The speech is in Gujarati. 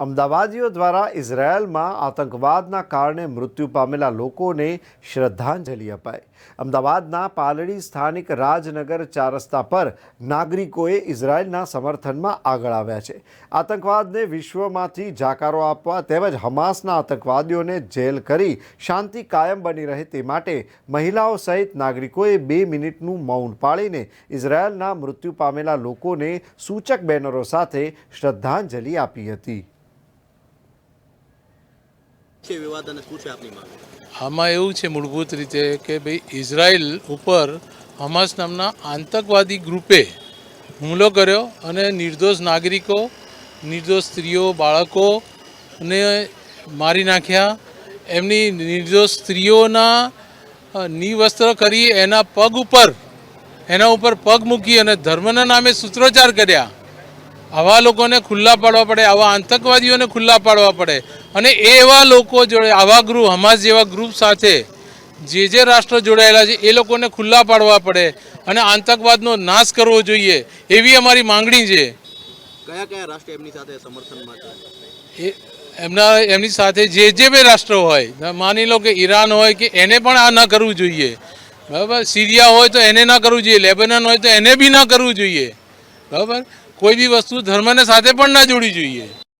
અમદાવાદીઓ દ્વારા ઇઝરાયલમાં આતંકવાદના કારણે મૃત્યુ પામેલા લોકોને શ્રદ્ધાંજલિ અપાઈ. અમદાવાદના પાલડી સ્થાનિક રાજનગર ચાર રસ્તા પર નાગરિકોએ ઇઝરાયલના સમર્થનમાં આગળ આવ્યા છે. આતંકવાદને વિશ્વમાંથી જાકારો આપવા તેમજ હમાસના આતંકવાદીઓને જેલ કરી શાંતિ કાયમ બની રહે તે માટે મહિલાઓ સહિત નાગરિકોએ બે મિનિટનું મૌન પાળીને ઇઝરાયલના મૃત્યુ પામેલા લોકોને સૂચક બેનરો સાથે શ્રદ્ધાંજલિ આપી હતી. છે વિવાદ અને શું છે આપની માંગ? આમાં એવું છે મૂળભૂત રીતે કે ભાઈ ઇઝરાયલ ઉપર હમાસ નામના આતંકવાદી ગ્રુપે હુમલો કર્યો અને નિર્દોષ નાગરિકો, નિર્દોષ સ્ત્રીઓ બાળકોને મારી નાખ્યા. એમની નિર્દોષ સ્ત્રીઓના નિવસ્ત્ર કરી એના પગ ઉપર, એના ઉપર પગ મૂકી અને ધર્મના નામે સૂત્રોચ્ચાર કર્યા. આવા લોકોને ખુલ્લા પાડવા પડે આવા આતંકવાદીઓને ખુલ્લા પાડવા પડે. અને એવા લોકો જોડે આવા ગ્રુપ હમાસ જેવા ગ્રુપ સાથે જે જે રાષ્ટ્ર જોડાયેલા છે એ લોકોને ખુલ્લા પાડવા પડે અને આતંકવાદનો નાશ કરવો જોઈએ એવી અમારી માંગણી છે. કયા કયા રાષ્ટ્ર એમની સાથે સમર્થનમાં છે એ એમના એમની સાથે જે જે બે રાષ્ટ્રો હોય માની લો કે ઈરાન હોય કે એને પણ આ ન કરવું જોઈએ. બરાબર? સિરિયા હોય તો એને ના કરવું જોઈએ લેબેનન હોય તો એને બી ના કરવું જોઈએ. બરાબર? કોઈ બી વસ્તુ ધર્મને સાથે પણ ના જોડવી જોઈએ.